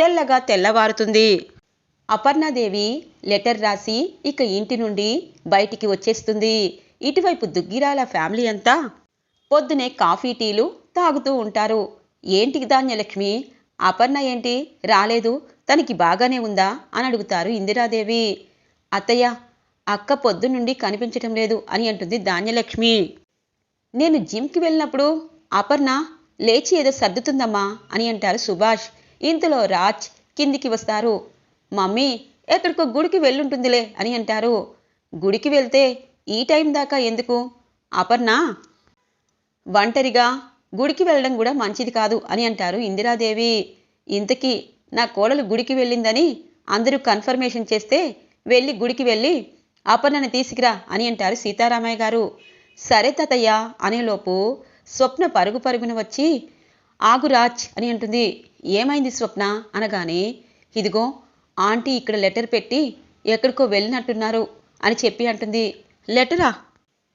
తెల్లగా తెల్లవారుతుంది. అపర్ణాదేవి లెటర్ రాసి ఇక ఇంటి నుండి బయటికి వచ్చేస్తుంది. ఇటువైపు దుగ్గిరాల ఫ్యామిలీ అంతా పొద్దునే కాఫీ టీలు తాగుతూ ఉంటారు. ఏంటి ధాన్యలక్ష్మి? అపర్ణ ఏంటి? రాలేదు. తనకి బాగానే ఉందా? అని అడుగుతారు ఇందిరాదేవి. అత్తయ్య అక్క పొద్దు నుండి కనిపించటం లేదు అని అంటుంది ధాన్యలక్ష్మి. నేను జిమ్కి వెళ్ళినప్పుడు అపర్ణ లేచి ఏదో సర్దుతుందమ్మా అని అంటారు సుభాష్. ఇంతలో రాజ్ కిందికి వస్తారు. మమ్మీ ఎక్కడికో గుడికి వెళ్ళుంటుందిలే అని అంటారు. గుడికి వెళ్తే ఈ టైం దాకా ఎందుకు? అపర్ణ? ఒంటరిగా గుడికి వెళ్ళడం కూడా మంచిది కాదు అని అంటారు ఇందిరాదేవి. ఇంతకీ నా కోడలు గుడికి వెళ్ళిందని అందరూ కన్ఫర్మేషన్ చేస్తే వెళ్ళి గుడికి వెళ్ళి అపర్ణని తీసుకురా అని అంటారు సీతారామయ్య గారు. సరే తాతయ్య అనేలోపు స్వప్న పరుగు పరుగున వచ్చి ఆగురాజ్ అని అంటుంది. ఏమైంది స్వప్న? అనగానే ఇదిగో ఆంటీ ఇక్కడ లెటర్ పెట్టి ఎక్కడికో వెళ్ళినట్టున్నారు అని చెప్పి అంటుంది. లెటరా?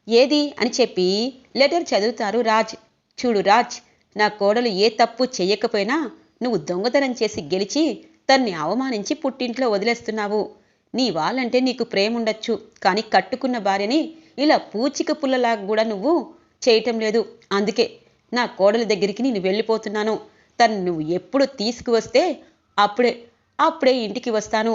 ఏది? అని చెప్పి లెటర్ చదువుతారు రాజ్. చూడు రాజ్ నా కోడలు ఏ తప్పు చెయ్యకపోయినా నువ్వు దొంగతనం చేసి గెలిచి తన్ని అవమానించి పుట్టింట్లో వదిలేస్తున్నావు. నీ వాళ్ళంటే నీకు ప్రేమ ఉండొచ్చు కానీ కట్టుకున్న భార్యని ఇలా పూచిక పుల్లలాగా కూడా నువ్వు చేయటం లేదు. అందుకే నా కోడల దగ్గరికి నేను వెళ్ళిపోతున్నాను. తను నువ్వు ఎప్పుడు తీసుకువస్తే అప్పుడే అప్పుడే ఇంటికి వస్తాను.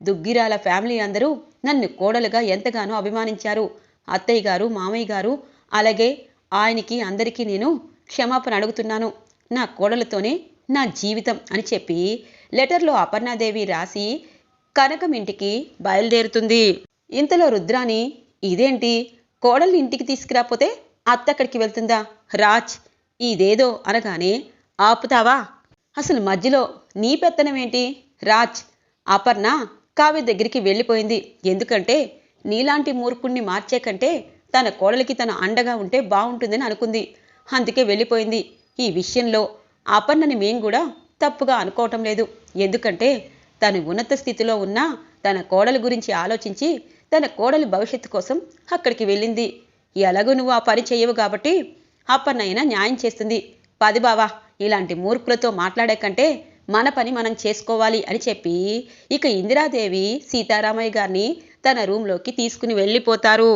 దుగ్గిరాల ఫ్యామిలీ అందరూ నన్ను కోడలుగా ఎంతగానో అభిమానించారు. అత్తయ్య గారు మామయ్య గారు అలాగే ఆయనకి అందరికీ నేను క్షమాపణ అడుగుతున్నాను. నా కోడలతోనే నా జీవితం అని చెప్పి లెటర్లో అపర్ణాదేవి రాసి కనకం ఇంటికి బయలుదేరుతుంది. ఇంతలో రుద్రాని ఇదేంటి? కోడల్ని ఇంటికి తీసుకురాపోతే అత్త అక్కడికి వెళ్తుందా? రాజ్ ఇదేదో అనగానే ఆపుతావా? అసలు మధ్యలో నీ పెత్తనం ఏంటి? రాజ్ అపర్ణ కావ్య దగ్గరికి వెళ్ళిపోయింది. ఎందుకంటే నీలాంటి మూర్ఖుణ్ణి మార్చే కంటే తన కోడలికి తన అండగా ఉంటే బాగుంటుందని అనుకుంది. అందుకే వెళ్ళిపోయింది. ఈ విషయంలో అపర్ణని మేం కూడా తప్పుగా అనుకోవటం లేదు. ఎందుకంటే తను ఉన్నత స్థితిలో ఉన్నా తన కోడలి గురించి ఆలోచించి తన కోడలి భవిష్యత్తు కోసం అక్కడికి వెళ్ళింది. ఎలాగో నువ్వు ఆ పని చేయవు కాబట్టి అపర్ణయినా న్యాయం చేస్తుంది. పది బావా ఇలాంటి మూర్ఖులతో మాట్లాడే కంటే మన పని మనం చేసుకోవాలి అని చెప్పి ఇక ఇందిరాదేవి సీతారామయ్య గారిని తన రూంలోకి తీసుకుని వెళ్ళిపోతారు.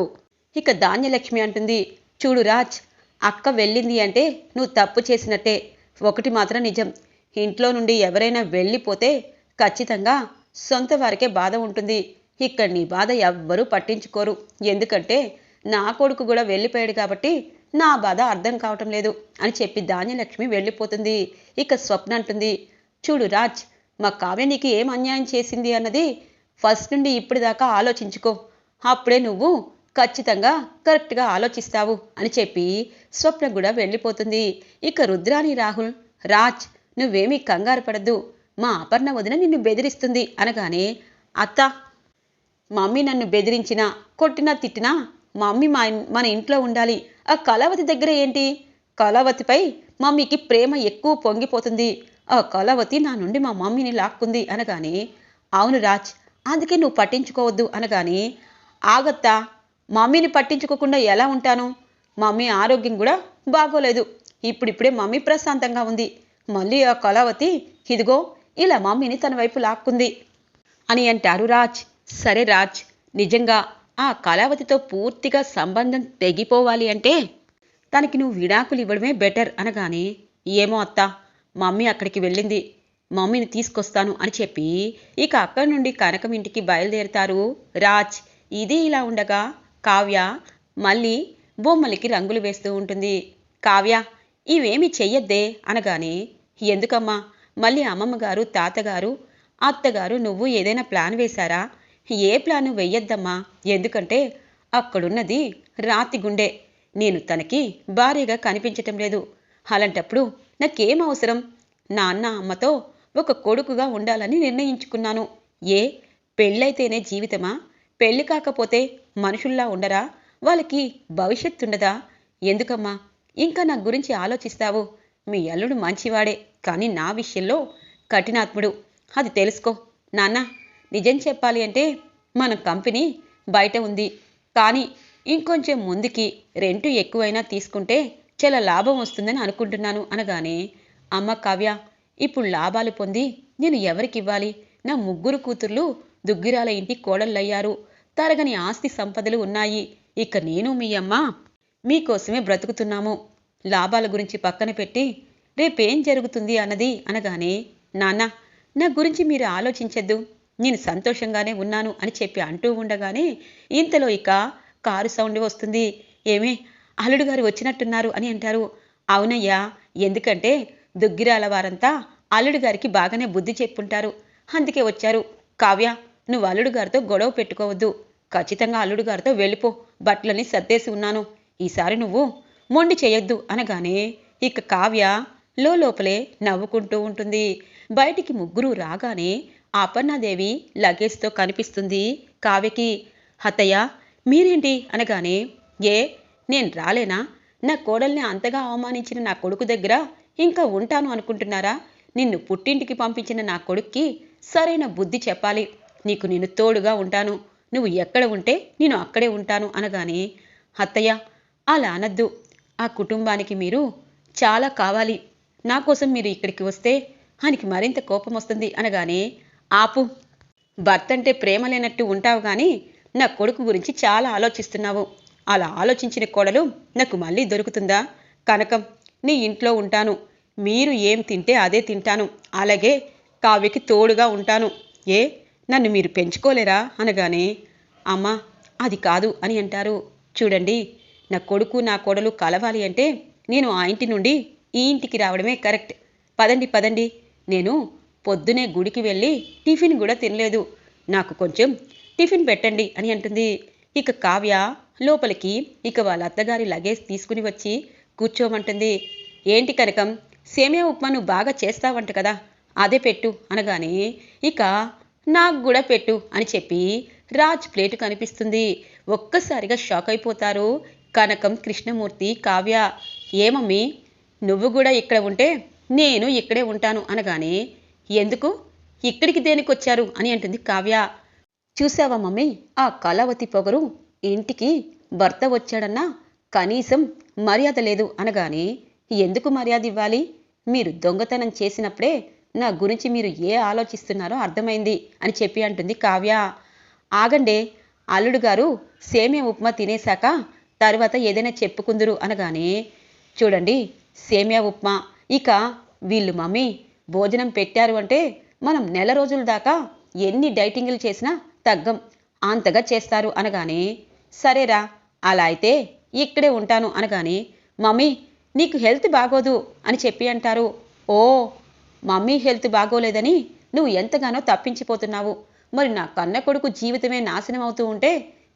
ఇక ధాన్యలక్ష్మి అంటుంది చూడు రాజ్ అక్క వెళ్ళింది అంటే నువ్వు తప్పు చేసినట్టే. ఒకటి మాత్రం నిజం ఇంట్లో నుండి ఎవరైనా వెళ్ళిపోతే ఖచ్చితంగా సొంత వారికే బాధ ఉంటుంది. ఇక్కడ నీ బాధ ఎవ్వరూ పట్టించుకోరు. ఎందుకంటే నా కొడుకు కూడా వెళ్ళిపోయాడు కాబట్టి నా బాధ అర్థం కావటం లేదు అని చెప్పి ధాన్యలక్ష్మి వెళ్ళిపోతుంది. ఇక స్వప్న అంటుంది చూడు రాజ్ మా కావ్య నీకు ఏం అన్యాయం చేసింది అన్నది ఫస్ట్ నుండి ఇప్పటిదాకా ఆలోచించుకో. అప్పుడే నువ్వు ఖచ్చితంగా కరెక్ట్గా ఆలోచిస్తావు అని చెప్పి స్వప్న కూడా వెళ్ళిపోతుంది. ఇక రుద్రాని రాహుల్ రాజ్ నువ్వేమీ కంగారు పడద్దు. మా అపర్ణ వదిన నిన్ను బెదిరిస్తుంది అనగానే అత్త మమ్మీ నన్ను బెదిరించినా కొట్టినా తిట్టినా మమ్మీ మా మన ఇంట్లో ఉండాలి. ఆ కళావతి దగ్గర ఏంటి? కళావతిపై మమ్మీకి ప్రేమ ఎక్కువ పొంగిపోతుంది. ఆ కళావతి నా నుండి మా మమ్మీని లాక్కుంది అనగానే అవును రాజ్ అందుకే నువ్వు పట్టించుకోవద్దు అనగానే ఆగత్తా మమ్మీని పట్టించుకోకుండా ఎలా ఉంటాను? మమ్మీ ఆరోగ్యం కూడా బాగోలేదు. ఇప్పుడిప్పుడే మమ్మీ ప్రశాంతంగా ఉంది. మళ్ళీ ఆ కళావతి ఇదిగో ఇలా మమ్మీని తన వైపు లాక్కుంది అని అంటారు రాజ్. సరే రాజ్ నిజంగా ఆ కళావతితో పూర్తిగా సంబంధం తెగిపోవాలి అంటే తనకి నువ్వు విడాకులు ఇవ్వడమే బెటర్ అనగానే ఏమో అత్త మమ్మీ అక్కడికి వెళ్ళింది. మమ్మీని తీసుకొస్తాను అని చెప్పి ఇక అక్కడి నుండి కనకం ఇంటికి బయలుదేరుతారు రాజ్. ఇది ఇలా ఉండగా కావ్య మళ్ళీ బొమ్మలకి రంగులు వేస్తూ ఉంటుంది. కావ్య ఇవేమి చెయ్యొద్దే అనగానే ఎందుకమ్మా మళ్ళీ అమ్మమ్మగారు తాతగారు అత్తగారు నువ్వు ఏదైనా ప్లాన్ వేశారా? ఏ ప్లాను వెయ్యొద్దమ్మా? ఎందుకంటే అక్కడున్నది రాతి గుండె. నేను తనకి భారీగా కనిపించటం లేదు. అలాంటప్పుడు నాకేం అవసరం? నాన్న అమ్మతో ఒక కొడుకుగా ఉండాలని నిర్ణయించుకున్నాను. ఏ? పెళ్ళైతేనే జీవితమా? పెళ్ళి కాకపోతే మనుషుల్లా ఉండరా? వాళ్ళకి భవిష్యత్తు ఉండదా ఎందుకమ్మా? ఇంకా నా గురించి ఆలోచిస్తావు? మీ అల్లుడు మంచివాడే కానీ నా విషయంలో కఠినాత్ముడు. అది తెలుసుకో. నాన్న నిజం చెప్పాలి అంటే మన కంపెనీ బయట ఉంది. కానీ ఇంకొంచెం ముందుకి రెంటు ఎక్కువైనా తీసుకుంటే చాలా లాభం వస్తుందని అనుకుంటున్నాను అనగానే అమ్మ కావ్య ఇప్పుడు లాభాలు పొంది నేను ఎవరికివ్వాలి నా ముగ్గురు కూతుర్లు దుగ్గిరాల ఇంటి కోడళ్ళయ్యారు. తరగని ఆస్తి సంపదలు ఉన్నాయి. ఇక నేను మీ అమ్మ మీకోసమే బ్రతుకుతున్నాము. లాభాల గురించి పక్కన పెట్టి రేపేం జరుగుతుంది అన్నది అనగానే నాన్న నా గురించి మీరు ఆలోచించద్దు. నేను సంతోషంగానే ఉన్నాను అని చెప్పి అంటూ ఉండగానే ఇంతలో ఇక కారు సౌండ్ వస్తుంది. ఏమే? అల్లుడు గారు వచ్చినట్టున్నారు అని అంటారు. అవునయ్యా ఎందుకంటే దుగ్గిరాల వారంతా అల్లుడు గారికి బాగానే బుద్ధి చెప్పుంటారు. అందుకే వచ్చారు. కావ్య నువ్వు అల్లుడు గారితో గొడవ పెట్టుకోవద్దు. ఖచ్చితంగా అల్లుడు గారితో వెళ్ళిపో. బట్టలని సర్దేసి ఉన్నాను. ఈసారి నువ్వు మొండి చేయొద్దు అనగానే ఇక కావ్య లోపలే నవ్వుకుంటూ ఉంటుంది. బయటికి ముగ్గురు రాగానే అపర్ణాదేవి లగేజ్తో కనిపిస్తుంది. కావ్యకి హతయ్య మీరేంటి? అనగానే ఏ నేను రాలేనా? నా కోడల్ని అంతగా అవమానించిన నా కొడుకు దగ్గర ఇంకా ఉంటాను అనుకుంటున్నారా? నిన్ను పుట్టింటికి పంపించిన నా కొడుక్కి సరైన బుద్ధి చెప్పాలి. నీకు నేను తోడుగా ఉంటాను. నువ్వు ఎక్కడ ఉంటే నేను అక్కడే ఉంటాను అనగానే అత్తయ్య అలా అనద్దు. ఆ కుటుంబానికి మీరు చాలా కావాలి. నా కోసం మీరు ఇక్కడికి వస్తే ఆయనకి మరింత కోపం వస్తుంది అనగానే ఆపు. భర్త అంటే ప్రేమ లేనట్టు ఉంటావు కానీ నా కొడుకు గురించి చాలా ఆలోచిస్తున్నావు. అలా ఆలోచించిన కోడలు నాకు మళ్ళీ దొరుకుతుందా? కనకం నీ ఇంట్లో ఉంటాను. మీరు ఏం తింటే అదే తింటాను. అలాగే కావ్యకి తోడుగా ఉంటాను. ఏ? నన్ను మీరు పెంచుకోలేరా? అనగానే అమ్మా అది కాదు అని అంటారు. చూడండి నా కొడుకు నా కోడలు కలవాలి అంటే నేను ఆ ఇంటి నుండి ఈ ఇంటికి రావడమే కరెక్ట్. పదండి పదండి. నేను పొద్దునే గుడికి వెళ్ళి టిఫిన్ కూడా తినలేదు. నాకు కొంచెం టిఫిన్ పెట్టండి అని అంటుంది. ఇక కావ్య లోపలికి ఇక వాళ్ళ అత్తగారి లగేజ్ తీసుకుని వచ్చి కూర్చోమంటుంది. ఏంటి కనకం సేమియా ఉప్మా నువ్వు బాగా చేస్తావంట కదా అదే పెట్టు అనగానే ఇక నాకు కూడా పెట్టు అని చెప్పి రాజ్ ప్లేటు కనిపిస్తుంది. ఒక్కసారిగా షాక్ అయిపోతారు కనకం కృష్ణమూర్తి కావ్య. ఏమమ్మీ నువ్వు కూడా ఇక్కడ ఉంటే నేను ఇక్కడే ఉంటాను అనగానే ఎందుకు? ఇక్కడికి దేనికి వచ్చారు అని అంటుంది కావ్య. చూసావా మమ్మీ? ఆ కళావతి పొగరు ఇంటికి భర్త వచ్చాడన్నా కనీసం మర్యాద లేదు అనగానే ఎందుకు మర్యాద ఇవ్వాలి? మీరు దొంగతనం చేసినప్పుడే నా గురించి మీరు ఏ ఆలోచిస్తున్నారో అర్థమైంది అని చెప్పి అంటుంది కావ్య. ఆగండే అల్లుడు గారు సేమియా ఉప్మా తినేశాక తర్వాత ఏదైనా చెప్పుకుందురు అనగానే చూడండి సేమియా ఉప్మా. ఇక వీళ్ళు మమ్మీ భోజనం పెట్టారు అంటే మనం నెల రోజుల దాకా ఎన్ని డైటింగ్లు చేసినా తగ్గం. అంతగా చేస్తారు అనగానే సరేరా అలా అయితే ఇక్కడే ఉంటాను అనగానే మమ్మీ నీకు హెల్త్ బాగోదు అని చెప్పి అంటారు. ఓ మమ్మీ హెల్త్ బాగోలేదని నువ్వు ఎంతగానో తప్పించిపోతున్నావు. మరి నా కన్న కొడుకు జీవితమే నాశనం అవుతూ ఉంటే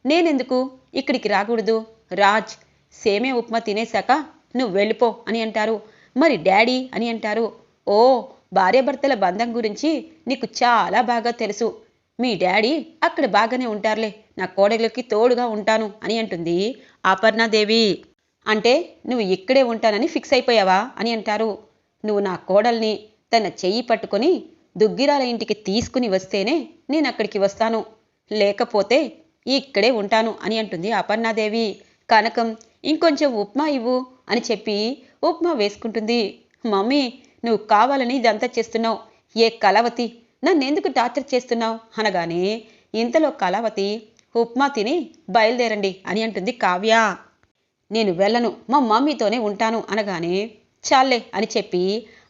నేనెందుకు ఇక్కడికి రాకూడదు? రాజ్ సేమే ఉప్మా తినేశాక నువ్వు వెళ్ళిపో అని అంటారు. మరి డాడీ అని అంటారు. ఓ భార్యాభర్తల బంధం గురించి నీకు చాలా బాగా తెలుసు. మీ డాడీ అక్కడ బాగానే ఉంటారులే. నా కోడలికి తోడుగా ఉంటాను అని అంటుంది అపర్ణాదేవి అంటే నువ్వు ఇక్కడే ఉంటానని ఫిక్స్ అయిపోయావా అని అంటారు. నువ్వు నా కోడల్ని తన చెయ్యి పట్టుకొని దుగ్గిరాల ఇంటికి తీసుకుని వస్తేనే నేను అక్కడికి వస్తాను. లేకపోతే ఇక్కడే ఉంటాను అని అంటుంది అపర్ణాదేవి కనకం ఇంకొంచెం ఉప్మా ఇవ్వు అని చెప్పి ఉప్మా వేసుకుంటుంది. మమ్మీ నువ్వు కావాలని ఇదంతా చేస్తున్నావు. ఏ కలవతి నన్నెందుకు టార్చర్ చేస్తున్నావు? అనగానే ఇంతలో కలవతి ఉప్మా తిని బయలుదేరండి అని అంటుంది కావ్య. నేను వెళ్ళను మా మమ్మీతోనే ఉంటాను అనగానే చాలే అని చెప్పి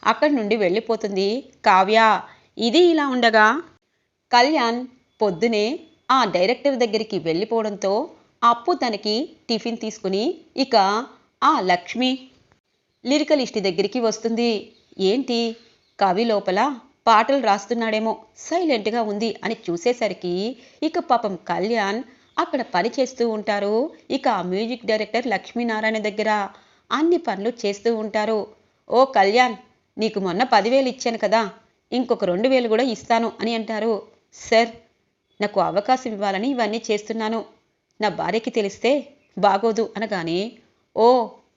అక్కడి నుండి వెళ్ళిపోతుంది కావ్య. ఇది ఇలా ఉండగా కళ్యాణ్ పొద్దునే ఆ డైరెక్టర్ దగ్గరికి వెళ్ళిపోవడంతో అప్పు తనకి టిఫిన్ తీసుకుని ఇక ఆ లక్ష్మి లిరికలిస్టి దగ్గరికి వస్తుంది. ఏంటి? కవి లోపల పాటలు రాస్తున్నాడేమో సైలెంట్గా ఉంది అని చూసేసరికి ఇక పాపం కళ్యాణ్ అక్కడ పని చేస్తూ ఉంటారు. ఇక ఆ మ్యూజిక్ డైరెక్టర్ లక్ష్మీనారాయణ దగ్గర అన్ని పనులు చేస్తూ ఉంటారు. ఓ కళ్యాణ్ నీకు మొన్న పదివేలు ఇచ్చాను కదా ఇంకొక రెండు వేలు కూడా ఇస్తాను అని అంటారు. సార్ నాకు అవకాశం ఇవ్వాలని ఇవన్నీ చేస్తున్నాను. నా భార్యకి తెలిస్తే బాగోదు అనగానే ఓ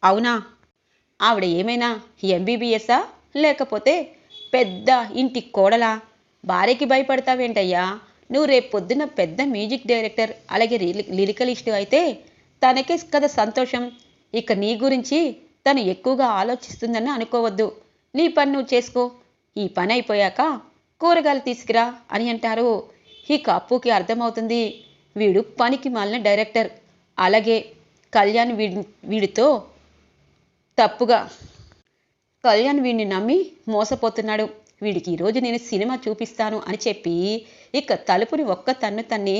అవునా? ఆవిడ ఏమైనా ఎంబీబీఎస్సా? లేకపోతే పెద్ద ఇంటి కోడలా? భార్యకి భయపడతావేంటయ్యా? నువ్వు రేపు పొద్దున్న పెద్ద మ్యూజిక్ డైరెక్టర్ అలాగే లిరికలిస్ట్ అయితే తనకే కదా సంతోషం. ఇక నీ గురించి తను ఎక్కువగా ఆలోచిస్తుందని అనుకోవద్దు. నీ పని నువ్వు చేసుకో. ఈ పని అయిపోయాక కూరగాయలు తీసుకురా అని అంటారు. ఇక అప్పుకి అర్థమవుతుంది. వీడు పనికి మాలిన డైరెక్టర్. అలాగే కళ్యాణ్ వీడి వీడితో తప్పుగా కళ్యాణ్ వీడిని నమ్మి మోసపోతున్నాడు. వీడికి ఈరోజు నేను సినిమా చూపిస్తాను అని చెప్పి ఇక తలుపుని ఒక్క తన్ను తన్ని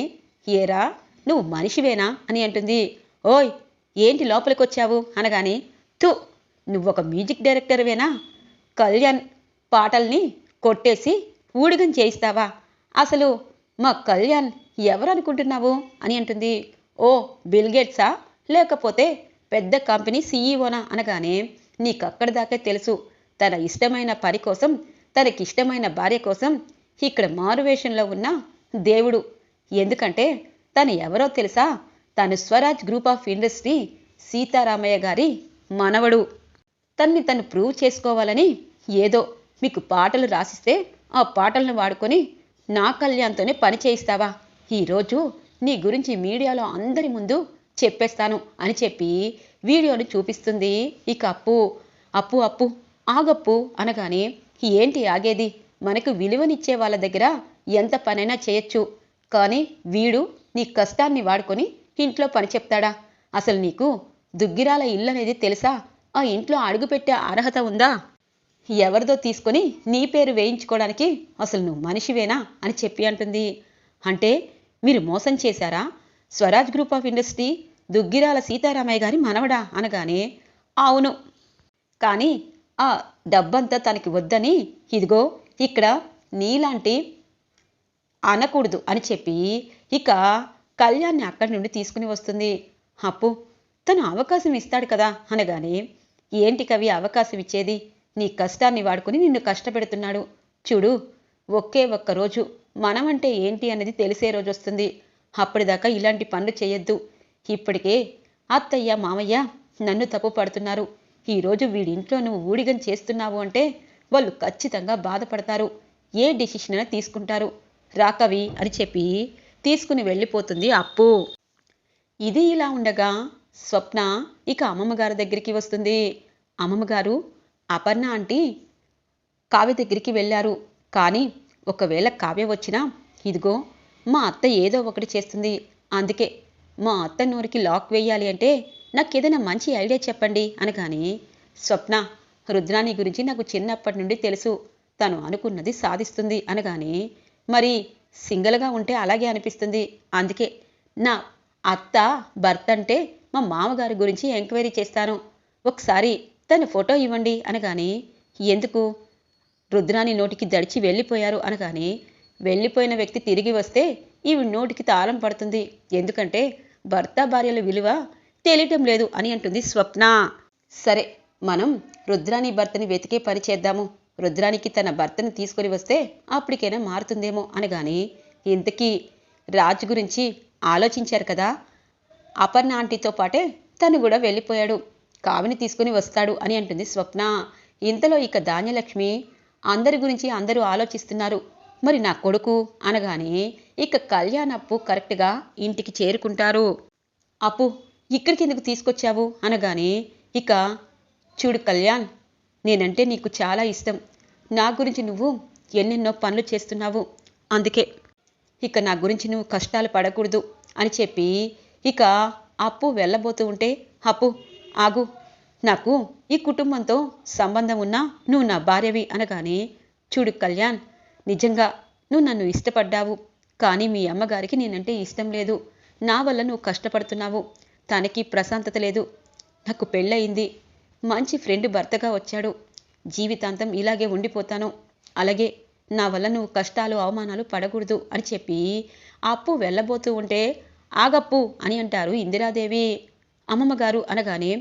ఏరా నువ్వు మనిషివేనా? అని అంటుంది. ఓయ్ ఏంటి లోపలికి వచ్చావు అనగాని తు నువ్వొక మ్యూజిక్ డైరెక్టర్వేనా? కళ్యాణ్ పాటల్ని కొట్టేసి ఊడిగం చేయిస్తావా? అసలు మా కళ్యాణ్ ఎవరు అనుకుంటున్నావు అని అంటుంది. ఓ బిల్గేట్సా లేకపోతే పెద్ద కంపెనీ సీఈఓనా? అనగానే నీకక్కడి దాకే తెలుసు. తన ఇష్టమైన పని కోసం తనకిష్టమైన భార్య కోసం ఇక్కడ మారువేషంలో ఉన్న దేవుడు. ఎందుకంటే తను ఎవరో తెలుసా? తను Swaraj group of industry Seetharamaiah గారి మనవడు. తన్ని తను ప్రూవ్ చేసుకోవాలని ఏదో మీకు పాటలు రాసిస్తే ఆ పాటలను వాడుకొని నా కళ్యాణ్తోనే పని చేయిస్తావా? ఈరోజు నీ గురించి మీడియాలో అందరి ముందు చెప్పేస్తాను అని చెప్పి వీడియోని చూపిస్తుంది. ఇక అప్పు అప్పు అప్పు ఆగప్పు అనగానే ఏంటి ఆగేది? మనకు విలువనిచ్చే వాళ్ళ దగ్గర ఎంత పనైనా చేయొచ్చు. కానీ వీడు నీ కష్టాన్ని వాడుకొని ఇంట్లో పని చెప్తాడా? అసలు నీకు దుగ్గిరాల ఇల్లు అనేది తెలుసా? ఆ ఇంట్లో అడుగుపెట్టే అర్హత ఉందా? ఎవరిదో తీసుకొని నీ పేరు వేయించుకోవడానికి అసలు నువ్వు మనిషివేనా అని చెప్పి అంటుంది. అంటే మీరు మోసం చేశారా? Swaraj group of industry Duggirala Seetharamaiah గారి మనవడా అనగానే అవును. కానీ ఆ డబ్బంతా తనకి వద్దని ఇదిగో ఇక్కడ నీలాంటి అనకూడదు అని చెప్పి ఇక కళ్యాణ్ని అక్కడి నుండి తీసుకుని వస్తుంది. అప్పు తను అవకాశం ఇస్తాడు కదా అనగానే ఏంటి కవి అవకాశం ఇచ్చేది? నీ కష్టాన్ని వాడుకుని నిన్ను కష్టపెడుతున్నాడు. చూడు ఒకే ఒక్క రోజు మనమంటే ఏంటి అనేది తెలిసే రోజు వస్తుంది. అప్పటిదాకా ఇలాంటి పనులు చేయొద్దు. ఇప్పటికే అత్తయ్య మామయ్య నన్ను తప్పు పడుతున్నారు. ఈరోజు వీడింట్లో నువ్వు ఊడిగం చేస్తున్నావు అంటే వాళ్ళు ఖచ్చితంగా బాధపడతారు. ఏ డిసిషన్ అయినా తీసుకుంటారు. రాకవి అని చెప్పి తీసుకుని వెళ్ళిపోతుంది అప్పు. ఇది ఇలా ఉండగా స్వప్న ఇక అమ్మమ్మగారి దగ్గరికి వస్తుంది. అమ్మమ్మగారు అపర్ణ ఆంటీ కావ్య దగ్గరికి వెళ్ళారు. కానీ ఒకవేళ కావ్య వచ్చినా ఇదిగో మా అత్త ఏదో ఒకటి చేస్తుంది. అందుకే మా అత్త నోరికి లాక్ వేయాలి అంటే నాకు ఏదైనా మంచి ఐడియా చెప్పండి అనగాని స్వప్న రుద్రాని గురించి నాకు చిన్నప్పటి నుండి తెలుసు. తను అనుకున్నది సాధిస్తుంది అనగాని మరి సింగిల్గా ఉంటే అలాగే అనిపిస్తుంది. అందుకే నా అత్త భర్త అంటే మా మామగారి గురించి ఎంక్వైరీ చేస్తాను. ఒకసారి తన ఫోటో ఇవ్వండి అనగాని ఎందుకు? రుద్రాని నోటికి దడిచి వెళ్ళిపోయారు అనగానే వెళ్ళిపోయిన వ్యక్తి తిరిగి వస్తే ఈవి నోటికి తాళం పడుతుంది. ఎందుకంటే భర్త భార్యల విలువ తెలియటం లేదు అని అంటుంది స్వప్న. సరే మనం రుద్రాని భర్తని వెతికే పని చేద్దాము. రుద్రానికి తన భర్తను తీసుకొని వస్తే అప్పటికైనా మారుతుందేమో అనగాని ఇంతకీ రాజు గురించి ఆలోచించారు కదా. అపర్ణ ఆంటీతో పాటే తను కూడా వెళ్ళిపోయాడు. కావిని తీసుకుని వస్తాడు అని అంటుంది స్వప్న. ఇంతలో ఇక ధాన్యలక్ష్మి అందరి గురించి అందరూ ఆలోచిస్తున్నారు. మరి నా కొడుకు అనగానే ఇక కళ్యాణ్ అప్పు కరెక్ట్గా ఇంటికి చేరుకుంటారు. అప్పు ఇక్కడికి ఎందుకు తీసుకొచ్చావు? అనగానే ఇక చూడు కళ్యాణ్ నేనంటే నీకు చాలా ఇష్టం. నా గురించి నువ్వు ఎన్నెన్నో పనులు చేస్తున్నావు. అందుకే ఇక నా గురించి నువ్వు కష్టాలు పడకూడదు అని చెప్పి ఇక అప్పు వెళ్ళబోతూ ఉంటే అప్పు ఆగు నాకు ఈ కుటుంబంతో సంబంధం ఉన్నా నువ్వు నా భార్యవి అనగానే చూడు కళ్యాణ్ నిజంగా నువ్వు నన్ను ఇష్టపడ్డావు కానీ మీ అమ్మగారికి నేనంటే ఇష్టం లేదు. నా వల్ల నువ్వు కష్టపడుతున్నావు. తనకి ప్రశాంతత లేదు. నాకు పెళ్ళయింది. మంచి ఫ్రెండ్ భర్తగా వచ్చాడు. జీవితాంతం ఇలాగే ఉండిపోతాను. అలాగే నా వల్ల నువ్వు కష్టాలు అవమానాలు పడకూడదు అని చెప్పి అప్పు వెళ్ళబోతూ ఉంటే ఆగప్పు అని అంటారు ఇందిరాదేవి. అమ్మమ్మగారు అనగానే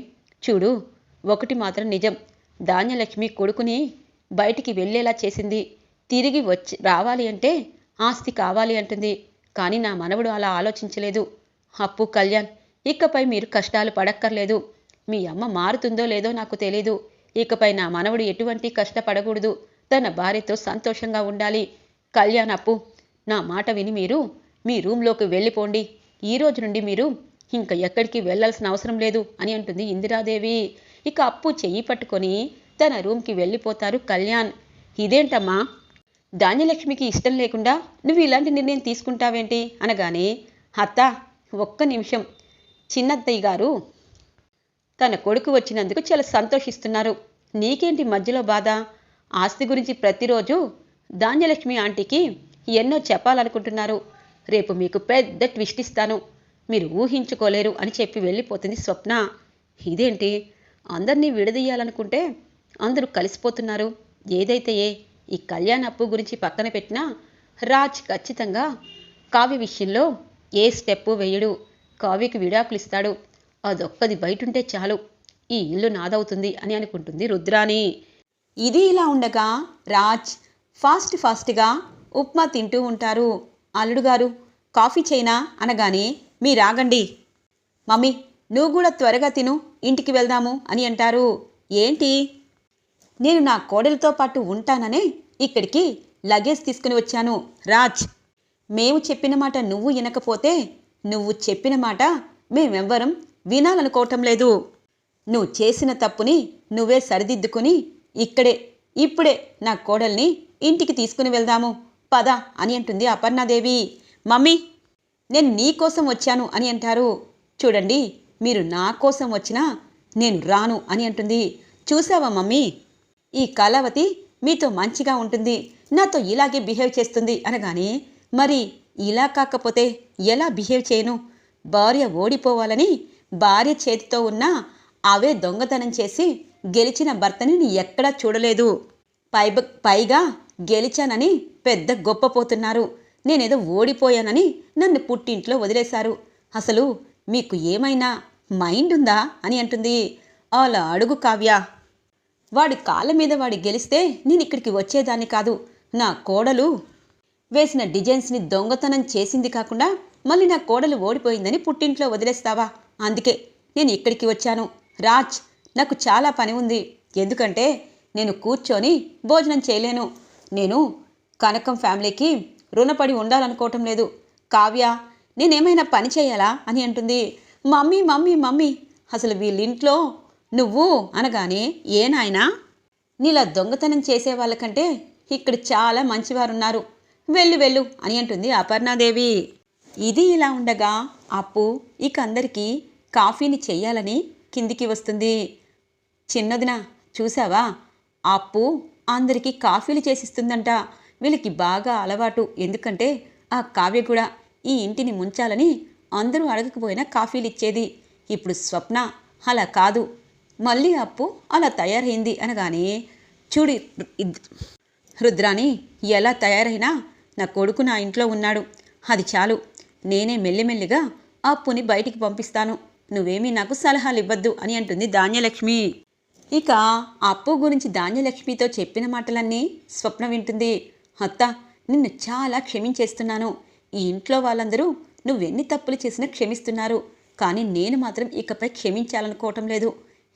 చూడు ఒకటి మాత్రం నిజం. ధాన్యలక్ష్మి కొడుకుని బయటికి వెళ్ళేలా చేసింది. తిరిగి వచ్చి రావాలి అంటే ఆస్తి కావాలి అంటుంది. కానీ నా మనవడు అలా ఆలోచించలేదు. అప్పు కళ్యాణ్ ఇకపై మీరు కష్టాలు పడక్కర్లేదు. మీ అమ్మ మారుతుందో లేదో నాకు తెలీదు. ఇకపై నా మనవడు ఎటువంటి కష్టపడకూడదు. తన భార్యతో సంతోషంగా ఉండాలి. కళ్యాణ్ అప్పు నా మాట విని మీరు మీ రూమ్లోకి వెళ్ళిపోండి. ఈ రోజు నుండి మీరు ఇంకా ఎక్కడికి వెళ్ళాల్సిన అవసరం లేదు అని అంటుంది ఇందిరాదేవి. ఇక అప్పు చెయ్యి పట్టుకొని తన రూమ్కి వెళ్ళిపోతారు కళ్యాణ్. ఇదేంటమ్మా? ధాన్యలక్ష్మికి ఇష్టం లేకుండా నువ్వు ఇలాంటి నిర్ణయం తీసుకుంటావేంటి? అనగానే అత్త ఒక్క నిమిషం. చిన్నత్తయ్య గారు తన కొడుకు వచ్చినందుకు చాలా సంతోషిస్తున్నారు. నీకేంటి మధ్యలో బాధ? ఆస్తి గురించి ప్రతిరోజు ధాన్యలక్ష్మి ఆంటీకి ఎన్నో చెప్పాలనుకుంటున్నారు. రేపు మీకు పెద్ద ట్విస్ట్ ఇస్తాను. మీరు ఊహించుకోలేరు అని చెప్పి వెళ్ళిపోతుంది స్వప్న. ఇదేంటి? అందరినీ విడదీయాలనుకుంటే అందరూ కలిసిపోతున్నారు. ఏదైతే ఏ ఈ కళ్యాణ అప్పు గురించి పక్కన పెట్టినా రాజ్ ఖచ్చితంగా కావ్య విషయంలో ఏ స్టెప్పు వేయడు. కావ్యకి విడాకులు ఇస్తాడు. అదొక్కది బయటుంటే చాలు. ఈ ఇల్లు నాదవుతుంది అని అనుకుంటుంది రుద్రాని ఇది ఇలా ఉండగా రాజ్ ఫాస్ట్ ఫాస్ట్గా ఉప్మా తింటూ ఉంటారు. అల్లుడు గారు కాఫీ చైనా అనగానే మీ రాగండి మమ్మీ నువ్వు కూడా త్వరగా తిను. ఇంటికి వెళ్దాము అని అంటారు. ఏంటి? నేను నా కోడలితో పాటు ఉంటాననే ఇక్కడికి లగేజ్ తీసుకుని వచ్చాను. రాజ్ మేము చెప్పిన మాట నువ్వు వినకపోతే నువ్వు చెప్పిన మాట మేమెవ్వరం వినాలనుకోవటం లేదు. నువ్వు చేసిన తప్పుని నువ్వే సరిదిద్దుకుని ఇక్కడే ఇప్పుడే నా కోడల్ని ఇంటికి తీసుకుని వెళ్దాము. పద అని అంటుంది అపర్ణాదేవి. మమ్మీ నేను నీ కోసం వచ్చాను అని అంటారు. చూడండి మీరు నా కోసం వచ్చినా నేను రాను అని అంటుంది. చూసావా మమ్మీ? ఈ కళావతి మీతో మంచిగా ఉంటుంది నాతో ఇలాగే బిహేవ్ చేస్తుంది అనగానే మరి ఇలా కాకపోతే ఎలా బిహేవ్ చేయను? భార్య ఓడిపోవాలని భార్య చేతితో ఉన్న అవే దొంగతనం చేసి గెలిచిన భర్తని నేను ఎక్కడా చూడలేదు. పై పైగా గెలిచానని పెద్ద గొప్పపోతున్నారు. నేనేదో ఓడిపోయానని నన్ను పుట్టింట్లో వదిలేశారు. అసలు మీకు ఏమైనా మైండ్ ఉందా అని అంటుంది. అలా అడుగు కావ్య. వాడి కాళ్ళ మీద వాడి గెలిస్తే నేను ఇక్కడికి వచ్చేదాన్ని కాదు. నా కోడలు వేసిన డిజైన్స్ని దొంగతనం చేసింది కాకుండా మళ్ళీ నా కోడలు ఓడిపోయిందని పుట్టింట్లో వదిలేస్తావా? అందుకే నేను ఇక్కడికి వచ్చాను. రాజ్ నాకు చాలా పని ఉంది. ఎందుకంటే నేను కూర్చొని భోజనం చేయలేను. నేను కనకం ఫ్యామిలీకి రుణపడి ఉండాలనుకోవటం లేదు. కావ్య నేనేమైనా పని చేయాలా? అని అంటుంది. Mummy mummy mummy. అసలు వీళ్ళింట్లో నువ్వు అనగానే ఏ నాయనా? నీలా దొంగతనం చేసే వాళ్ళకంటే ఇక్కడ చాలా మంచివారున్నారు. వెళ్ళు వెళ్ళు అని అంటుంది అపర్ణాదేవి. ఇది ఇలా ఉండగా అప్పు ఇక అందరికీ కాఫీని చెయ్యాలని కిందికి వస్తుంది. చిన్నదిన చూసావా అప్పు అందరికీ కాఫీలు చేసిస్తుందంట. వీళ్ళకి బాగా అలవాటు. ఎందుకంటే ఆ కావ్య కూడా ఈ ఇంటిని ముంచాలని అందరూ అడగకపోయినా కాఫీలు ఇచ్చేది ఇప్పుడు స్వప్న అలా కాదు. మళ్ళీ అప్పు అలా తయారైంది అనగానే చూడి రుద్రాని ఎలా తయారైనా నా కొడుకు నా ఇంట్లో ఉన్నాడు. అది చాలు. నేనే మెల్లిమెల్లిగా అప్పుని బయటికి పంపిస్తాను. నువ్వేమీ నాకు సలహాలు ఇవ్వద్దు అని అంటుంది ధాన్యలక్ష్మి. ఇక అప్పు గురించి ధాన్యలక్ష్మితో చెప్పిన మాటలన్నీ స్వప్న వింటుంది. అత్త నిన్ను చాలా క్షమించేస్తున్నాను. ఈ ఇంట్లో వాళ్ళందరూ నువ్వెన్ని తప్పులు చేసినా క్షమిస్తున్నారు. కానీ నేను మాత్రం ఇకపై క్షమించాలనుకోవటం లేదు.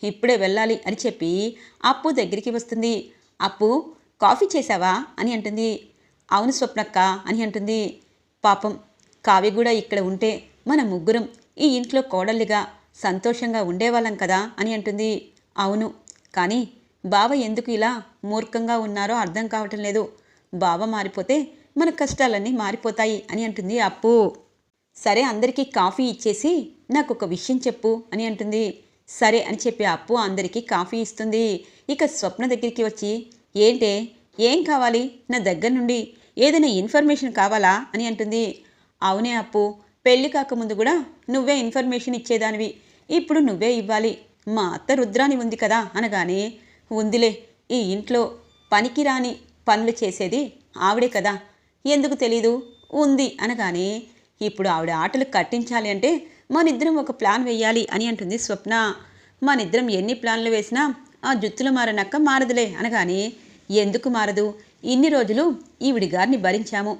ఇప్పుడే వెళ్ళాలి అని చెప్పి అప్పు దగ్గరికి వస్తుంది. అప్పు కాఫీ చేశావా? అని అంటుంది. అవును స్వప్నక్క అని అంటుంది. పాపం కావ్య కూడా ఇక్కడ ఉంటే మన ముగ్గురం ఈ ఇంట్లో కోడళ్ళిగా సంతోషంగా ఉండేవాళ్ళం కదా అని అంటుంది. అవును కానీ బావ ఎందుకు ఇలా మూర్ఖంగా ఉన్నారో అర్థం కావటం లేదు. బావ మారిపోతే మన కష్టాలన్నీ మారిపోతాయి అని అంటుంది అప్పు. సరే అందరికీ కాఫీ ఇచ్చేసి నాకు ఒక విషయం చెప్పు అని అంటుంది. సరే అని చెప్పి అప్పు అందరికీ కాఫీ ఇస్తుంది. ఇక స్వప్న దగ్గరికి వచ్చి ఏంటే ఏం కావాలి? నా దగ్గర నుండి ఏదైనా ఇన్ఫర్మేషన్ కావాలా? అని అంటుంది. అవునే అప్పు పెళ్ళి కాకముందు కూడా నువ్వే ఇన్ఫర్మేషన్ ఇచ్చేదానివి. ఇప్పుడు నువ్వే ఇవ్వాలి. మా అత్త రుద్రాని ఉంది కదా? అనగానే ఉందిలే ఈ ఇంట్లో పనికిరాని పనులు చేసేది ఆవిడే కదా. ఎందుకు తెలీదు? ఉంది. అనగానే ఇప్పుడు ఆవిడ ఆటలు కట్టించాలి అంటే మనిద్దరం ఒక ప్లాన్ వేయాలి అని అంటుంది స్వప్న. మనిద్దరం ఎన్ని ప్లాన్లు వేసినా ఆ జుత్తులు మారనక్క మారదులే అనగానే ఎందుకు మారదు? ఇన్ని రోజులు ఈవిడి గారిని భరించాము.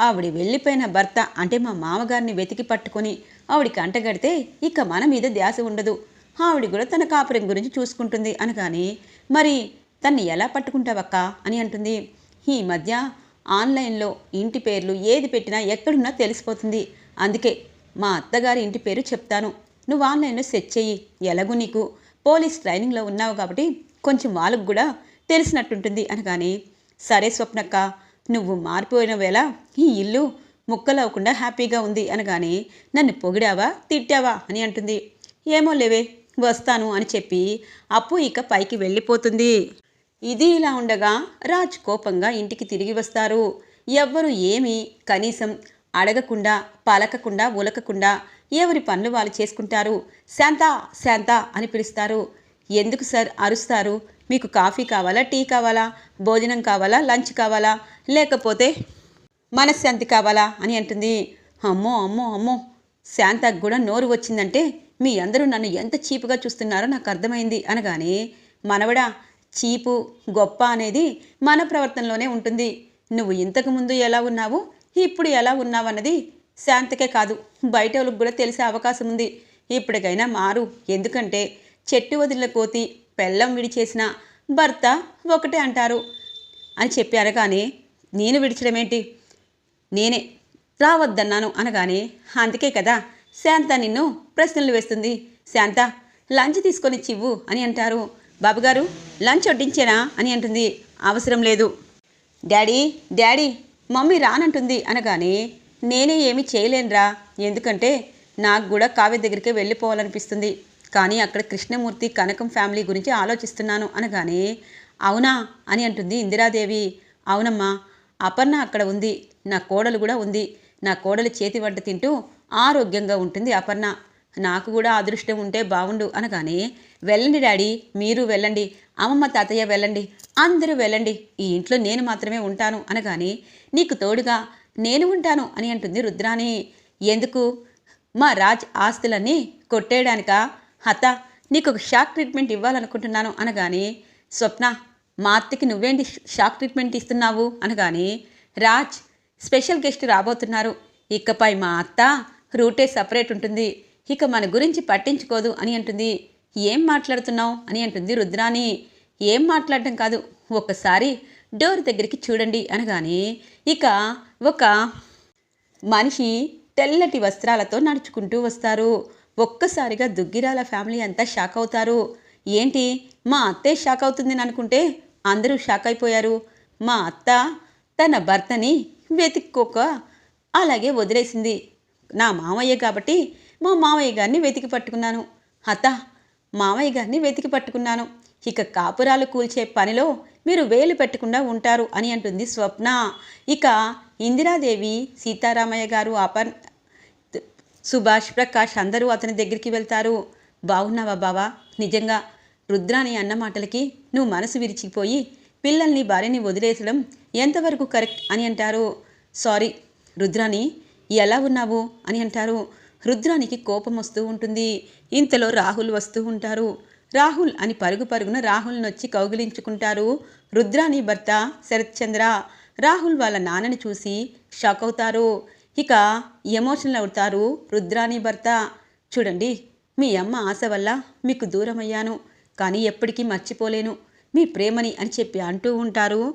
ఆవిడ వెళ్ళిపోయిన భర్త అంటే మా మామగారిని వెతికి పట్టుకొని ఆవిడికి అంటగడితే ఇక మన మీద ధ్యాస ఉండదు. ఆవిడ కూడా తన కాపురం గురించి చూసుకుంటుంది అనగానే మరి తన్ని ఎలా పట్టుకుంటావక్క? అని అంటుంది. ఈ మధ్య ఆన్లైన్లో ఇంటి పేర్లు ఏది పెట్టినా ఎక్కడున్నా తెలిసిపోతుంది. అందుకే మా అత్తగారి ఇంటి పేరు చెప్తాను. నువ్వు ఆన్లైన్లో సెట్ చెయ్యి. ఎలాగూ నీకు పోలీస్ ట్రైనింగ్లో ఉన్నావు కాబట్టి కొంచెం వాళ్ళకు కూడా తెలిసినట్టుంటుంది అనగానే సరే స్వప్నక్క నువ్వు మారిపోయిన వేళ ఈ ఇల్లు ముక్కలవకుండా హ్యాపీగా ఉంది అనగానే నన్ను పొగిడావా తిట్టావా అని అంటుంది. ఏమో లేవే వస్తాను అని చెప్పి అప్పు ఇక పైకి వెళ్ళిపోతుంది. ఇది ఇలా ఉండగా రాజ్ కోపంగా ఇంటికి తిరిగి వస్తారు. ఎవ్వరు ఏమీ కనీసం అడగకుండా పలకకుండా ఉలకకుండా ఎవరి పనులు వాళ్ళు చేసుకుంటారు? శాంత శాంత అని పిలుస్తారు. ఎందుకు సార్ అరుస్తారు? మీకు కాఫీ కావాలా టీ కావాలా భోజనం కావాలా లంచ్ కావాలా లేకపోతే మనశ్శాంతి కావాలా అని అంటుంది. అమ్మో అమ్మో అమ్మో! శాంతకు కూడా నోరు వచ్చిందంటే మీ అందరూ నన్ను ఎంత చీపుగా చూస్తున్నారో నాకు అర్థమైంది అనగానే మనవడా చీపు గొప్ప అనేది మన ప్రవర్తనలోనే ఉంటుంది. నువ్వు ఇంతకు ముందు ఎలా ఉన్నావు? ఇప్పుడు ఎలా ఉన్నావన్నది శాంతికే శాంతకే కాదు. బయట వాళ్ళకి కూడా తెలిసే అవకాశం ఉంది. ఇప్పటికైనా మారు. ఎందుకంటే చెట్టు వదిలిన కోతి పెళ్ళం విడిచేసిన భర్త ఒకటే అంటారు. అని చెప్పి అనగానే నేను విడిచడమేంటి? నేనే. రావద్దన్నాను అనగానే అందుకే కదా శాంత నిన్ను ప్రశ్నలు వేస్తుంది. శాంత లంచ్ తీసుకొని చివ్వు అని అంటారు. బాబుగారు లంచ్ వడ్డించేనా అని అంటుంది. అవసరం లేదు. డాడీ డాడీ మమ్మీ రానంటుంది అనగానే నేనే ఏమీ చేయలేనురా. ఎందుకంటే నాకు కూడా కావ్య దగ్గరికి వెళ్ళిపోవాలనిపిస్తుంది. కానీ అక్కడ కృష్ణమూర్తి కనకం ఫ్యామిలీ గురించి ఆలోచిస్తున్నాను అనగానే అవునా అని అంటుంది ఇందిరాదేవి. అవునమ్మా అపర్ణ అక్కడ ఉంది. నా కోడలు కూడా ఉంది. నా కోడలు చేతి వంట తింటూ ఆరోగ్యంగా ఉంటుంది అపర్ణ. నాకు కూడా అదృష్టం ఉంటే బాగుండు అనగానే వెళ్ళండి డాడీ మీరు వెళ్ళండి అమ్మమ్మ తాతయ్య వెళ్ళండి అందరూ వెళ్ళండి ఈ ఇంట్లో నేను మాత్రమే ఉంటాను అనగానే నీకు తోడుగా నేను ఉంటాను అని అంటుంది రుద్రాని ఎందుకు? మా రాజ్ ఆస్తులన్నీ కొట్టేయడానిక? హత నీకు ఒక షాక్ ట్రీట్మెంట్ ఇవ్వాలనుకుంటున్నాను అనగానే స్వప్న మా అత్తకి నువ్వేంటి షాక్ ట్రీట్మెంట్ ఇస్తున్నావు అనగానే రాజ్ స్పెషల్ గెస్ట్ రాబోతున్నారు. ఇకపై మా అత్త రూటే సపరేట్ ఉంటుంది. ఇక మన గురించి పట్టించుకోదు అని అంటుంది. ఏం మాట్లాడుతున్నావు? అని అంటుంది రుద్రాని ఏం మాట్లాడటం కాదు. ఒక్కసారి డోర్ దగ్గరికి చూడండి అనగానే ఇక ఒక మనిషి తెల్లటి వస్త్రాలతో నడుచుకుంటూ వస్తారు. ఒక్కసారిగా దుగ్గిరాల ఫ్యామిలీ అంతా షాక్ అవుతారు. ఏంటి? మా అత్తే షాక్ అవుతుందని అనుకుంటే అందరూ షాక్ అయిపోయారు. మా అత్త తన భర్తని వెతుక్కోక అలాగే వదిలేసింది. నా మామయ్య కాబట్టి మా మామయ్య గారిని వెతికి పట్టుకున్నాను. అత్త మామయ్య గారిని వెతికి పట్టుకున్నాను. ఇక కాపురాలు కూల్చే పనిలో మీరు వేలు పెట్టకుండా ఉంటారు అని అంటుంది స్వప్న. ఇక ఇందిరాదేవి సీతారామయ్య గారు అపర్ సుభాష్ ప్రకాష్ అందరూ అతని దగ్గరికి వెళ్తారు. బాగున్నావా బావా? నిజంగా రుద్రాని అన్న మాటలకి నువ్వు మనసు విరిచిపోయి పిల్లల్ని భార్యని వదిలేసడం ఎంతవరకు కరెక్ట్ అని అంటారు. సారీ రుద్రాని ఎలా ఉన్నావు? అని అంటారు. రుద్రానికి కోపం వస్తూ ఉంటుంది. ఇంతలో రాహుల్ వస్తూ ఉంటారు. రాహుల్ అని పరుగు పరుగున రాహుల్ని వచ్చి కౌగిలించుకుంటారు. రుద్రాని భర్త శరత్చంద్ర. రాహుల్ వాళ్ళ నాన్నని చూసి షాక్ అవుతారు. ఇక ఎమోషనల్ అవుతారు రుద్రాని భర్త. చూడండి మీ అమ్మ ఆశ వల్ల మీకు దూరమయ్యాను. కానీ ఎప్పటికీ మర్చిపోలేను. మీ ప్రేమని అని చెప్పి అంటూ ఉంటారు.